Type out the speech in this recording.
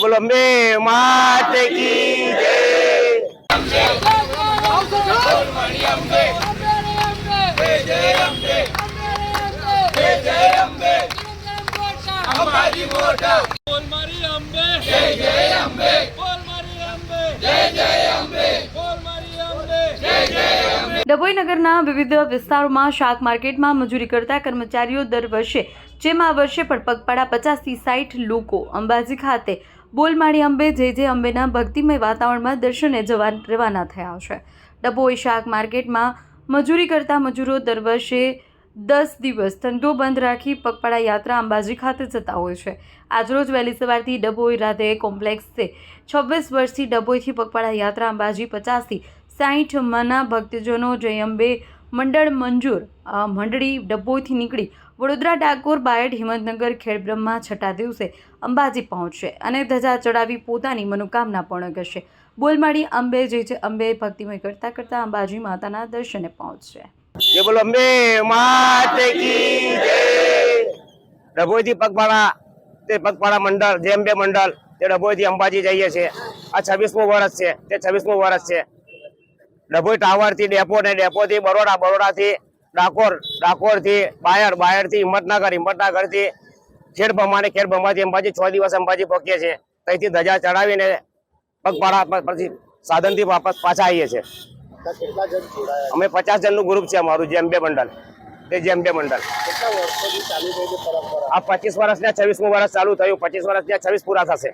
બોલો અંબે માત કી જય બોલ મારી અંબે જય જય અંબે બોલ મારી અંબે જય જય અંબે બોલ મારી અંબે જય જય અંબે ડભોઈ નગરના વિવિધ વિસ્તારોમાં શાક માર્કેટમાં મજૂરી કરતા કર્મચારીઓ દર વર્ષે, જેમ આ વર્ષે પણ પગપાળા પચાસથી સાઠ લોકો અંબાજી ખાતે બોલમાળી અંબે જે જે અંબેના ભક્તિમય વાતાવરણમાં દર્શને જવા રવાના થયા છે. ડભોઈ શાક માર્કેટમાં મજૂરી કરતા મજૂરો દર વર્ષે દસ દિવસ ધંધો બંધ રાખી પગપાળા યાત્રા અંબાજી ખાતે જતા હોય છે. આજરોજ વહેલી સવારથી ડભોઈ રાધે કોમ્પ્લેક્સે છવ્વીસ વર્ષથી ડભોઈથી પગપાળા યાત્રા અંબાજી પચાસથી સાઠ મના ભક્તજનો જય અંબે મંડળ મંજૂર. મંડળી ડભોઈથી નીકળી વડોદરા ડાકોર બાયડ હિંમતનગર ખેડબ્રહ્મા છઠ્ઠા દિવસે અંબાજી પહોંચશે અને ધજા ચડાવી પોતાની મનોકામના પૂર્ણ કરશે. બોલમાળી અંબે જે છે અંબે ભક્તિમય કરતા કરતા અંબાજી માતાના દર્શને પહોંચશે. જે બોલો, અંબે માત કી જય. ડભોઈથી પગપાળા, તે પગપાળા મંડળ જે અંબે મંડળ, તે ડભોઈથી અંબાજી જઈએ છે આ છવ્વીસમું વર્ષ છે, તે છવ્વીસમું વર્ષ છે. ડભોઈ ટાવરથી ડેપો ને ડેપો થી બરોડા બરોડા થી ડાકોર ડાકોરથી બાયરથી હિંમતનગર હિંમતનગરથી ખેડભમા ખેડ ખેડભમા થી અંબાજી છ દિવસ અંબાજી પહોંચીએ છીએ. ત્યાંથી ધજા ચડાવીને પગપાળા પછી સાધનથી વાપસ પાછા આવીએ છીએ. અમે પચાસ જણનું ગ્રુપ છે અમારું જેમ બે મંડળ. તે જેમ બે મંડળ. આ પચીસ વર્ષ ને છવ્વીસમું વર્ષ ચાલુ થયું પચીસ વર્ષ ને છવ્વીસ પૂરા થશે.